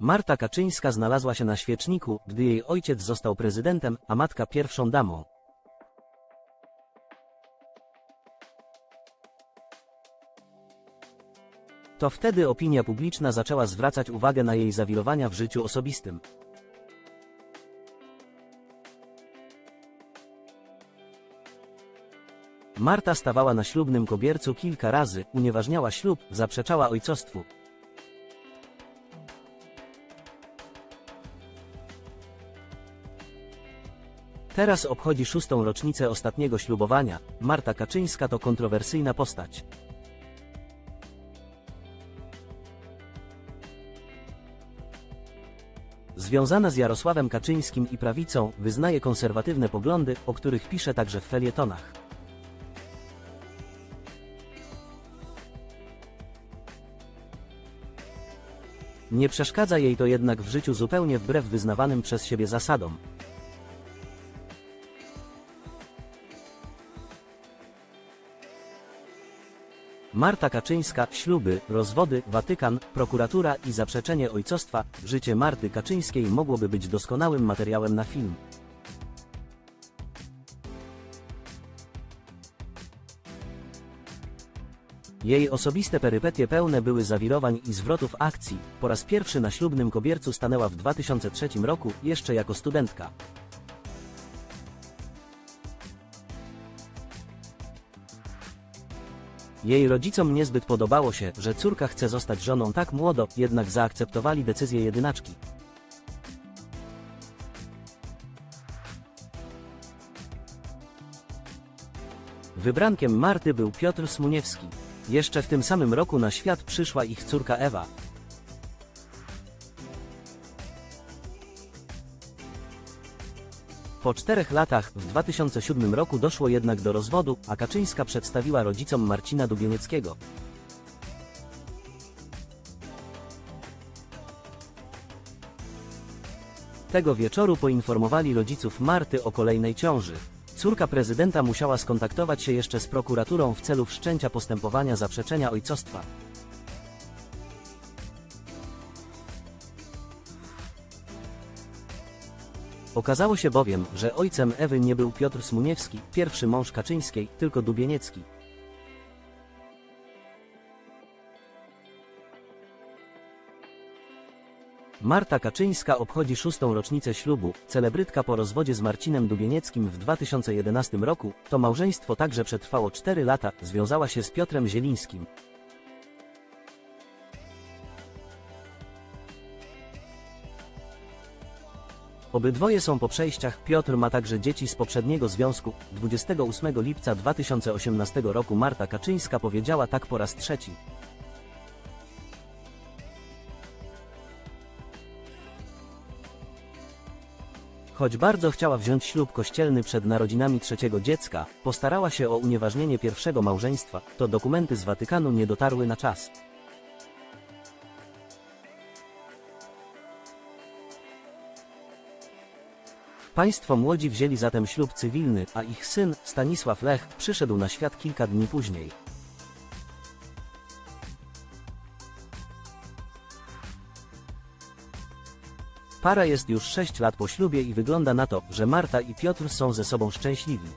Marta Kaczyńska znalazła się na świeczniku, gdy jej ojciec został prezydentem, a matka pierwszą damą. To wtedy opinia publiczna zaczęła zwracać uwagę na jej zawirowania w życiu osobistym. Marta stawała na ślubnym kobiercu kilka razy, unieważniała ślub, zaprzeczała ojcostwu. Teraz obchodzi szóstą rocznicę ostatniego ślubowania. Marta Kaczyńska to kontrowersyjna postać. Związana z Jarosławem Kaczyńskim i prawicą, wyznaje konserwatywne poglądy, o których pisze także w felietonach. Nie przeszkadza jej to jednak w życiu zupełnie wbrew wyznawanym przez siebie zasadom. Marta Kaczyńska, śluby, rozwody, Watykan, prokuratura i zaprzeczenie ojcostwa, życie Marty Kaczyńskiej mogłoby być doskonałym materiałem na film. Jej osobiste perypetie pełne były zawirowań i zwrotów akcji. Po raz pierwszy na ślubnym kobiercu stanęła w 2003 roku, jeszcze jako studentka. Jej rodzicom niezbyt podobało się, że córka chce zostać żoną tak młodo, jednak zaakceptowali decyzję jedynaczki. Wybrankiem Marty był Piotr Smuniewski. Jeszcze w tym samym roku na świat przyszła ich córka Ewa. Po czterech latach, w 2007 roku doszło jednak do rozwodu, a Kaczyńska przedstawiła rodzicom Marcina Dubienieckiego. Tego wieczoru poinformowali rodziców Marty o kolejnej ciąży. Córka prezydenta musiała skontaktować się jeszcze z prokuraturą w celu wszczęcia postępowania zaprzeczenia ojcostwa. Okazało się bowiem, że ojcem Ewy nie był Piotr Smuniewski, pierwszy mąż Kaczyńskiej, tylko Dubieniecki. Marta Kaczyńska obchodzi szóstą rocznicę ślubu. Celebrytka po rozwodzie z Marcinem Dubienieckim w 2011 roku, to małżeństwo także przetrwało 4 lata, związała się z Piotrem Zielińskim. Obydwoje są po przejściach, Piotr ma także dzieci z poprzedniego związku. 28 lipca 2018 roku Marta Kaczyńska powiedziała tak po raz trzeci. Choć bardzo chciała wziąć ślub kościelny przed narodzinami trzeciego dziecka, postarała się o unieważnienie pierwszego małżeństwa, to dokumenty z Watykanu nie dotarły na czas. Państwo młodzi wzięli zatem ślub cywilny, a ich syn, Stanisław Lech, przyszedł na świat kilka dni później. Para jest już 6 lat po ślubie i wygląda na to, że Marta i Piotr są ze sobą szczęśliwi.